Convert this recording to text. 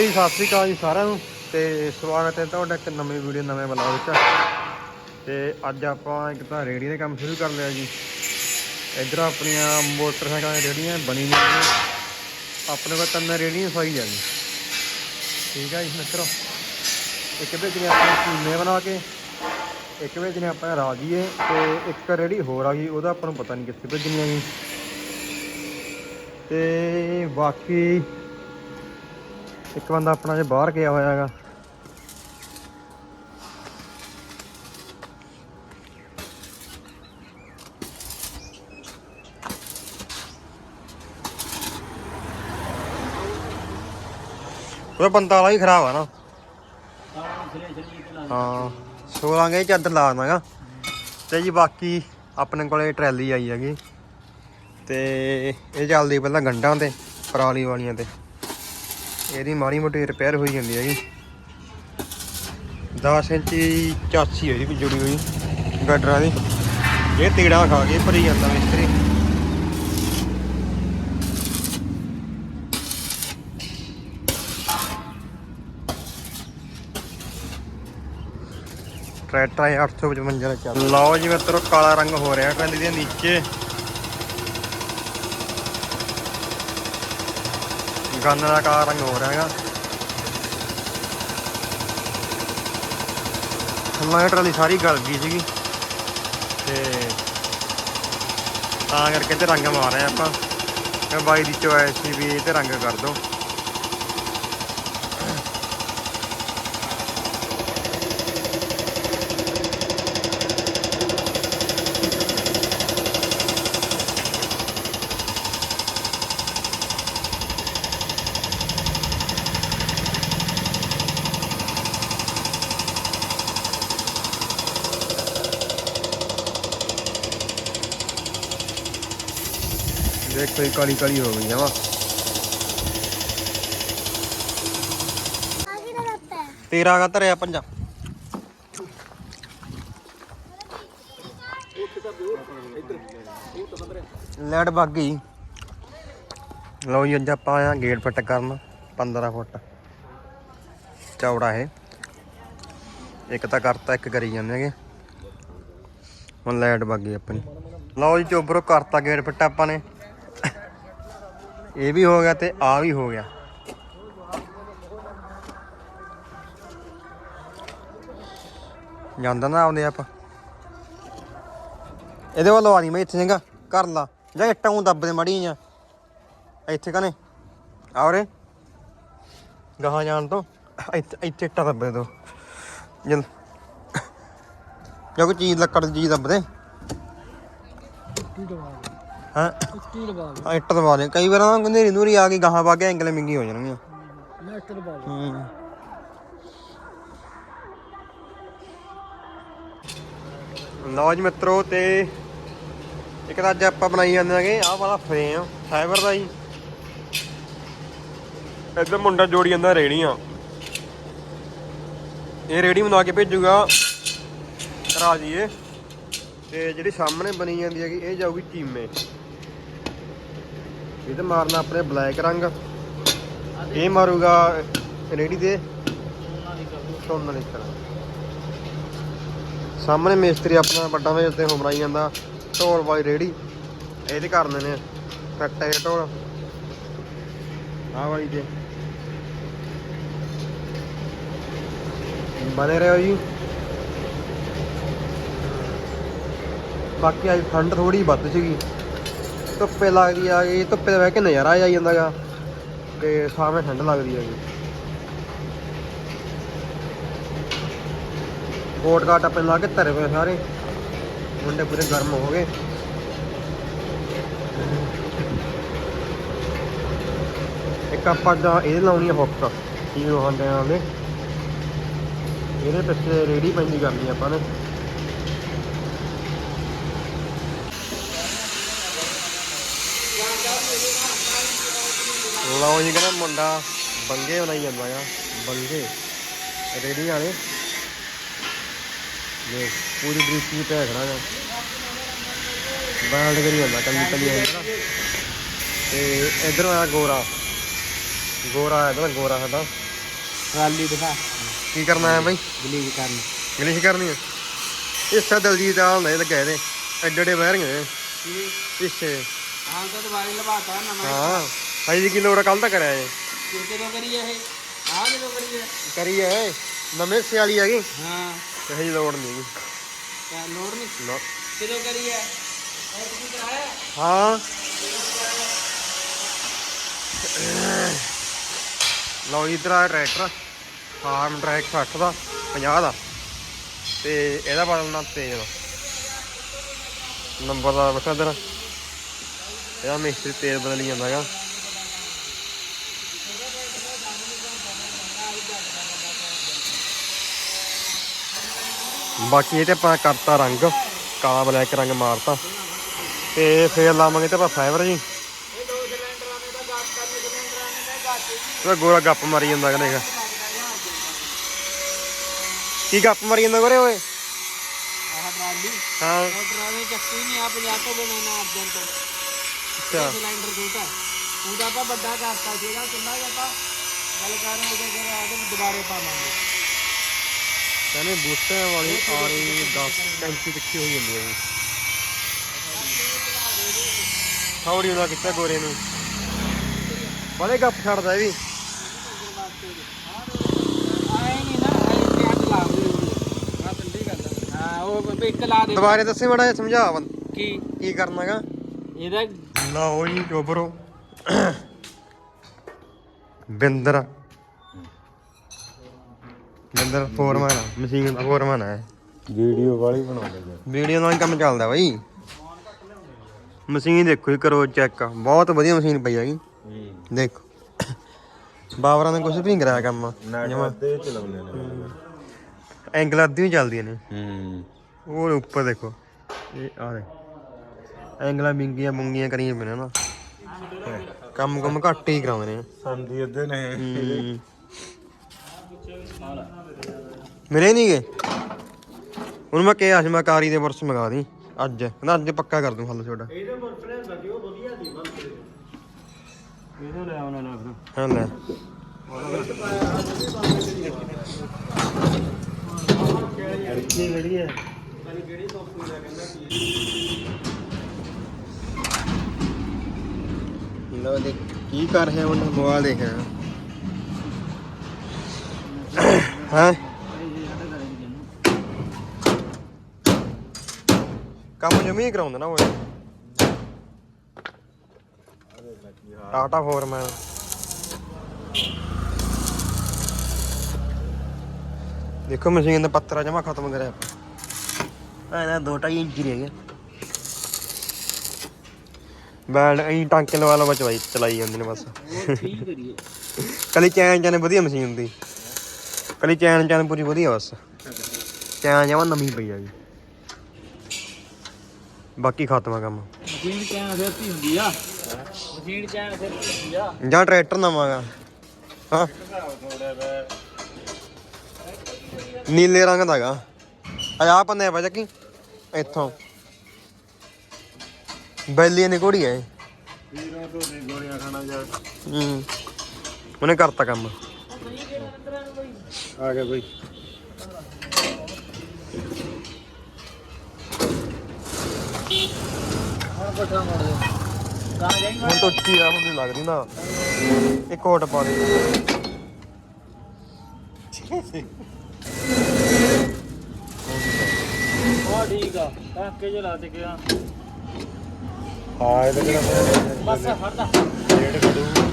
ਜੀ ਸਤਿ ਸ੍ਰੀ ਅਕਾਲ ਜੀ ਸਾਰਿਆਂ ਨੂੰ। ਤੇ ਸਵਾਗਤ ਹੈ ਤੁਹਾਡਾ ਇੱਕ ਨਵੀਂ ਵੀਡੀਓ, ਨਵੇਂ ਬਲੌਗ ਵਿੱਚ। ਤੇ ਅੱਜ ਆਪਾਂ ਇੱਕ ਤਾਂ ਰੇੜੀ ਦੇ ਕੰਮ ਸ਼ੁਰੂ ਕਰ ਲਿਆ ਜੀ। ਇੱਧਰ ਆਪਣੀਆਂ ਮੋਟਰਸਾਈਕਲਾਂ ਦੀਆਂ ਰੇੜੀਆਂ ਬਣੀ ਨੇ। ਆਪਣੇ ਕੋਲ ਤਿੰਨ ਰੇੜੀਆਂ ਸਹੀ ਆ ਜੀ ਠੀਕ ਹੈ ਜੀ, ਮਿੱਤਰੋ। ਇੱਕ ਵਿੱਚ ਨੇ ਆਪਾਂ ਕੀਮੇ ਬਣਾ ਕੇ, ਇੱਕ ਵਿੱਚ ਨੇ ਆਪਾਂ ਰਾਜੀਏ ਤੇ ਇੱਕ ਰੇੜੀ ਹੋਰ ਆ ਗਈ, ਉਹਦਾ ਆਪਾਂ ਨੂੰ ਪਤਾ ਨਹੀਂ ਕਿੱਥੇ ਭੇਜਣੀ ਆ ਜੀ ਤੇ ਬਾਕੀ ਇੱਕ ਬੰਦਾ ਆਪਣਾ ਜੇ ਬਾਹਰ ਗਿਆ ਹੋਇਆ ਹੈਗਾ ਉਹ ਬੰਦਾ ਵਾਲਾ ਹੀ ਖਰਾਬ ਆ ਨਾ। ਹਾਂ ਸੋਲਾਂਗੇ ਚਾਦਰ ਲਾ ਦਾਂਗਾ ਤੇ ਜੀ ਬਾਕੀ ਆਪਣੇ ਕੋਲੇ ਟਰੈਲੀ ਆਈ ਹੈਗੀ। ਤੇ ਇਹ ਚੱਲਦੀ ਪਹਿਲਾਂ ਗੰਡਾਂ ਤੇ, ਪਰਾਲੀ ਵਾਲੀਆਂ ਤੇ। ਇਹਦੀ ਮਾੜੀ ਮੋਟੀ ਰਿਪੇਅਰ ਹੋਈ ਜਾਂਦੀ ਹੈਗੀ। 10 ਇੰਚੀ ਚਾਸੀ ਹੋਈ ਵੀ ਜੁੜੀ ਹੋਈ ਗੱਡਰਾਂ ਦੀ। ਇਹ ਤੀੜਾ ਖਾ ਕੇ ਭਰੀ ਜਾਂਦਾ ਮਿਸਤਰੀ। ਟਰੈਕਟਰ ਹੈ 855 ਦਾ ਚੱਲ ਲਓ ਜੀ ਮਿੱਤਰੋ, ਕਾਲਾ ਰੰਗ ਹੋ ਰਿਹਾ ਟਰੈਲੀ ਦੇ ਨੀਚੇ। ਗੰਨ ਦਾ ਕਾਲਾ ਰੰਗ ਹੋ ਰਿਹਾ ਹੈਗਾ। ਲਾਈਟ ਵਾਲੀ ਸਾਰੀ ਗਲ ਗਈ ਸੀਗੀ। ਤੇ ਤਾਂ ਕਰਕੇ ਤੇ ਰੰਗ ਮਾਰ ਰਹੇ ਆਪਾਂ ਬਾਈ ਦੀ ਚੋਇਸ ਸੀ ਵੀ ਇਹ ਤੇ ਰੰਗ ਕਰ ਦੋ। ਦੇਖੋ ਇਹ ਕਾਲੀ ਕਾਲੀ ਹੋ ਗਈ ਆ ਵਾ ਤੇਰਾ ਕਾ ਧਰਿਆ ਪੰਜਾ। ਲੈਟ ਵੱਗ ਗਈ। ਲਓ ਜੀ, ਅੱਜ ਆਪਾਂ ਆਇਆ ਗੇਟ ਫਿੱਟ ਕਰਨ 15 ਫੁੱਟ। ਚੌੜਾ ਹੈ ਇੱਕ ਤਾਂ ਕਰਤਾ, ਇੱਕ ਕਰੀ ਜਾਂਦੇ ਹੈਗੇ। ਹੁਣ ਲਾਈਟ ਵੱਗ ਗਈ ਆਪਣੀ। ਲਓ ਜੀ, ਚੋਬਰੋ ਕਰਤਾ ਗੇਟ ਫਿੱਟ ਆਪਾਂ ਨੇ। ਇਹ ਵੀ ਹੋ ਗਿਆ ਤੇ ਆ ਵੀ ਹੋ ਗਿਆ। ਜਾਂਦਾ ਨਾ ਆਉਂਦੇ ਆਪਾਂ। ਇਹਦੇ ਵੱਲੋਂ ਆ ਨਹੀਂ ਮੈਂ ਇੱਥੇ ਚੰਗਾ ਕਰ ਲਾ। ਜਾਂ ਇੱਟਾਂ ਨੂੰ ਦੱਬ ਦੇ ਮੜੀ ਜਾਂ ਇੱਥੇ ਕਨੇ ਆਉਰੇ ਗਾਹਾਂ ਜਾਣ ਤੋਂ। ਇੱਥੇ ਇੱਥੇ ਇੱਟਾਂ ਦੱਬ ਦੋ ਜਲ ਜਾਂ ਕੋਈ ਚੀਜ਼ ਲੱਕੜ ਦੀ ਚੀਜ਼ ਦੱਬ ਦੇ। ਹਾਂ। ਇੱਕੀ ਇੱਟ ਦਵਾ ਦੇ ਕਈ ਵਾਰ ਨਾ ਹਨੇਰੀ ਨੂਰੀ ਆ ਕੇ ਗਾਹਾਂ ਪਾ ਕੇ ਐਂਗਲ ਮਿੰਗੀ ਹੋ ਜਾਣਗੀਆਂ। ਮੈਂ ਇੱਟ ਦਵਾ ਦੇ ਹੂੰ। ਲਓ ਮਿੱਤਰੋ ਤੇ ਇੱਕ ਅੱਜ ਆਪਾਂ ਬਣਾਈ ਜਾਂਦੇ ਆਗੇ ਆਹ ਵਾਲਾ ਫਰੇਮ ਫਾਈਬਰ ਦਾ ਜੀ। ਇੱਧਰ ਮੁੰਡਾ ਜੋੜੀ ਜਾਂਦਾ ਰੇੜੀਆਂ। ਇਹ ਰੇੜੀ ਬਣਾ ਕੇ ਭੇਜੂਗਾ। ਰਾਜੀਏ ਤੇ ਜਿਹੜੀ ਸਾਹਮਣੇ ਬਣੀ ਜਾਂਦੀ ਹੈਗੀ ਇਹ ਜਾਊਗੀ ਟੀਮੇ ਇਹ ਤੇ ਮਾਰਨਾ ਆਪਣੇ ਬਲੈਕ ਰੰਗ। ਇਹ ਮਾਰੂਗਾ ਰੇੜੀ ਦੇ ਸੋਨਾ ਲਿਖਣਾ ਸਾਹਮਣੇ ਮੇਸਤਰੀ ਆਪਣਾ ਵੱਡਾ ਮੇਜ ਤੇ ਹੋ ਜਾਂਦਾ। ਢੋਲ ਵਾਲੀ ਰੇੜੀ ਇਹਦੇ ਕਰ ਦਿੰਦੇ ਨੇ। ਕੱਟਾ ਇਹ ਢੋਲ। ਆਹ ਵਾਲੀ ਤੇ। ਬਨੇ ਰਹੋ ਜੀ। ਬਾਕੀ ਅੱਜ ਠੰਡ ਥੋੜੀ ਵੱਧ ਸੀਗੀ। ਧੁੱਪੇ ਲੱਗਦੀ ਆ ਗਈ ਧੁੱਪੇ ਬਹਿ ਕੇ ਨਜ਼ਾਰਾ ਆ ਜਾਂਦਾਗਾ। ਤੇ ਸਾਹਮਣੇ ਠੰਡ ਲੱਗਦੀ ਆ ਜੀ। ਕੋਟ ਕਾਟ ਆਪਣੇ ਲਾ ਕੇ ਧਰੇ ਪਏ ਸਾਰੇ। ਮੁੰਡੇ ਪੂਰੇ ਗਰਮ ਹੋ ਗਏ। ਇੱਕ ਆਪਾਂ ਦਾ ਇਹ ਲਾਉਣੀ ਆ ਹੁੱਕ ਕੀ ਹੁੰਦੇ ਆ ਉਹਦੇ ਇਹਦੇ ਪਿੱਛੇ ਰੇੜੀ ਪੈਂਦੀ ਕਰਨੀ ਆਪਾਂ ਨੇ। ਲਓ ਜੀ ਕਹਿੰਦਾ ਮੁੰਡਾ ਬੰਗੇ ਬਣਾਈ ਜਾਂਦਾ ਆ ਬੰਗੇ। ਰੇੜੀ ਵਾਲੇ। ਦੇਖ ਪੂਰੀ ਬਰੀਕੀ ਤੇ ਖੜਾ ਆ ਬੈਲਡ ਕਰੀ ਜਾਂਦਾ ਕੱਲੀ ਕੱਲੀ ਹੁੰਦਾ ਤੇ ਇਧਰੋਂ ਆਇਆ ਗੋਰਾ। ਗੋਰਾ ਇਧਰ ਗੋਰਾ ਸਾਡਾ। ਟਰਾਲੀ ਦਿਖਾ। ਕੀ ਕਰਨਾ ਹੈ ਬਾਈ? ਬਲੀਵ ਕਰਨ। ਇੰਗਲਿਸ਼ ਕਰਨੀ ਹੈ ਹਿੱਸਾ ਦਲਜੀਤ ਆਲ ਨੇ ਲੱਗੇ ਨੇ ਐਡੇ ਐਡੇ ਬਹਿਰ ਗਏ ਹਿੱਸੇ ਹਾਂ ਤਾਂ ਦੁਬਾਰੇ ਲਵਾਤਾ ਨਵਾਂ ਹਾਂ। ਭਾਈ ਦੀ ਕੀ ਲੋੜ ਕੱਲ ਤਾਂ ਕਰਿਆ ਇਹ। ਕਿ ਕਿਦੋਂ ਕਰੀ ਇਹ? ਆਹ ਕਿਦੋਂ ਕਰੀ ਇਹ ਕਰੀ ਹੈ ਨਵੇਂ ਸਿਆਲੀ ਹੈਗੀ ਹਾਂ। ਕਹੇ ਜੀ ਲੋੜ ਨਹੀਂ ਹੈਗੀ ਕਿਆ ਲੋੜ ਨਹੀਂ। ਕਿਦੋਂ ਕਰੀ ਹੈ ਇਹ ਤੁਸੀਂ ਕਰਾਇਆ? ਹਾਂ। ਲਓ ਜੀ ਇਧਰ ਆ ਟਰੈਕਟਰ। ਫਾਰਮ ਟਰੈਕ 60 ਦਾ 50 ਦਾ। ਤੇ ਇਹਦਾ ਬਦਲਣਾ ਦਾ ਨੰਬਰ ਦਾ ਇਧਰ। ਇਹਦਾ ਮਿਸਤਰੀ ਤੇਲ ਬਦਲੀ ਜਾਂਦਾ ਬਾਕੀ ਇਹ ਤੇ ਆਪਾਂ ਕਰਤਾ ਰੰਗ, ਕਾਲਾ ਬਲੈਕ ਰੰਗ ਮਾਰਤਾ। ਤੇ ਫੇਰ ਲਾਵਾਂਗੇ ਤੇ ਆਪਾਂ ਫਾਈਬਰ ਜੀ। ਉਹ ਗੋਰਾ ਗੱਪ ਮਾਰੀ ਜਾਂਦਾ ਕਹਿੰਦੇ ਕੀ ਗੱਪ ਮਾਰੀ ਜਾਂਦਾ ਗੋਰੇ ਓਏ? ਹਾਂ। ਉਹ ਟਰਾਲੀ ਚੱਕੀ ਨਹੀਂ ਆ 50 ਤੋਂ ਬਣਾਉਣਾ ਅਰਜਨ ਤੋਂ ਅੱਛਾ। ਸਿਲੰਡਰ ਛੋਟਾ ਉਹਦਾ ਆਪਾਂ ਵੱਡਾ ਕਰਤਾ ਸੀਗਾ, ਕਿੰਨਾ ਆਪਾਂ ਗੱਲ ਕਰ ਰਹੇ ਉਹਦੇ ਕੋਲ ਆ ਦੁਬਾਰੇ ਪਾਵਾਂਗੇ। ਕਹਿੰਦੇ ਬੂਟਿਆਂ ਵਾਲੀ ਆਰੀ 10 ਕੈਂਚੀ ਤਿੱਖੀ ਹੋਈ ਜਾਂਦੀ ਹੈ ਜੀ। ਥੋੜੀ ਉਹਨਾਂ ਕਿੱਥੇ ਗੋਰੇ ਨੂੰ। ਬੜੇ ਗੱਪ ਛੱਡਦਾ ਇਹ ਵੀ। ਦੁਬਾਰੇ ਦੱਸੇ ਮੜਾ ਸਮਝਾ ਬੰਦ। ਕੀ? ਕੀ ਕਰਨਾਗਾ? ਇਹਦਾ ਲਓ ਜੀ ਚੋਬਰੋ ਬਿੰਦਰ। ਬਿੰਦਰ ਫੋਰਮਨ ਆ, ਮਸ਼ੀਨ ਦਾ ਫੋਰਮਨ ਹੈ ਵੀਡੀਓ ਵਾਲੀ ਬਣਾਉਂਦੇ ਜੀ। ਵੀਡੀਓ ਨਾਲ ਹੀ ਕੰਮ ਚੱਲਦਾ ਬਾਈ। ਮਸ਼ੀਨ ਦੇਖੋ ਜੀ ਕਰੋ ਚੈੱਕ ਬਹੁਤ ਵਧੀਆ ਮਸ਼ੀਨ ਪਈ ਹੈਗੀ। ਦੇਖੋ। ਬਾਬਰਾਂ ਨੇ ਕੁਝ ਵੀ ਨਹੀਂ ਕਰਾਇਆ ਕੰਮ। ਨੈਟ ਤੇ ਚਲਾਉਂਦੇ ਨੇ। ਐਂਗਲ ਅੱਧੀ ਵੀ ਚੱਲਦੀਆਂ ਨੇ ਹੂੰ। ਉਹ ਉੱਪਰ ਦੇਖੋ। ਇਹ ਆ ਦੇ ਐਂਗਲਾਂ ਬਿੰਗੀਆਂ ਬੁੰਗੀਆਂ ਕਰੀਆਂ ਪਈਆਂ ਨਾ ਕੰਮ ਕੰਮ ਘੱਟ ਹੀ ਕਰਾਉਂਦੇ ਨੇ। ਸੰਦੀ ਅੱਧੇ ਨੇ। ਮਿਲੇ ਨਹੀਂ ਗਏ ਹੁਣ ਮੈਂ ਕਿਹਾ ਸੀ ਮੈਂ ਕਾਰੀ ਦੇ ਬਰਸ ਮੰਗਾ ਦੀ ਅੱਜ। ਕਹਿੰਦਾ ਅੱਜ ਪੱਕਾ ਕਰ ਦੂੰ ਹੱਲ ਤੁਹਾਡਾ। ਇਹਦੇ ਬਰਫਰੇ ਲੱਗੇ ਉਹ ਵਧੀਆ ਦੀ ਬੰਦੇ ਇਹਦੇ ਲੈ ਆਉਣਾ ਨਾ ਫਿਰ। ਹਾਂ ਲੈ। ਕੀ ਜਿਹੜੀ ਹੈ? ਲੋ ਦੇ ਕੀ ਕਰ ਰਿਹਾ ਉਹਨਾਂ ਮੋਬਾਈਲ ਦੇਖ ਰਿਹਾ। ਹਾਂ? ਕੰਮ ਜਮੀ ਕਰਾਉਂਦੇ ਨਾ ਉਹ। ਟਾਟਾ ਫੋਰਮੈਨ ਦੇਖੋ ਮਸ਼ੀਨ ਦਾ ਪੱਤਰਾ ਜਮਾ ਖਤਮ ਕਰਿਆ ਆਪਾਂ। ਐਨਾ 2.5 ਇੰਚ ਰਹਿ ਗਿਆ। ਬੈਲ ਐਂ ਟਾਂਕੇ ਲਵਾ ਲਵਾ ਚਲਾਈ ਚਲਾਈ ਜਾਂਦੇ ਨੇ ਬਸ। ਉਹ ਠੀਕ ਕਰੀਏ। ਕਲੀ ਚੈਨ ਚੈਨ ਵਧੀਆ ਮਸ਼ੀਨ ਦੀ। ਕਲੀ ਚੈਨ ਚੈਨ ਪੂਰੀ ਵਧੀਆ ਬਸ। ਚੈਨ ਜਮਾ ਨਵੀਂ ਪਈ ਆ ਜੀ। ਬਾਕੀ ਖਤਮ ਆ ਕੰਮ। ਮਸ਼ੀਨ ਚੈਨ ਫਿਰਤੀ ਹੁੰਦੀ ਆ? ਮਸ਼ੀਨ ਚੈਨ ਫਿਰਤੀ ਹੁੰਦੀ ਆ? ਜਾਂ ਟਰੈਕਟਰ ਨਵਾਂਗਾ ਹਾਂ। ਨੀਲੇ ਰੰਗ ਦਾ ਹੈਗਾ ਆ ਆ ਪੰਨੇ ਪਾ ਚੱਕੀ। ਇੱਥੋਂ। ਬੈਲੀਆਂ ਦੀ ਘੋੜੀ ਹੈ ਇਹ। ਵੀਰਾਂ ਤੋਂ ਨਹੀਂ ਗੋਲੀਆਂ ਖਾਣਾ ਜਾ ਹੂੰ। ਉਹਨੇ ਕਰਤਾ ਕੰਮ। ਆ ਗਿਆ ਬਈ। ਹੁਣ ਤੋਂ ਉੱਚੀ ਆ ਮੈਨੂੰ ਲੱਗਦੀ ਨਾ। ਇੱਕ ਕੋਟ ਪਾ ਦੇ। ਉਹ ਠੀਕ ਆ। ਟਾਂਕੇ ਜੇ ਲਾ ਤੇ ਗਿਆ ਹਾਂ ਇਹਦੇ ਕਿਹੜਾ ਬਸ ਫੜਦਾ ਡੇਢ ਕਰੂ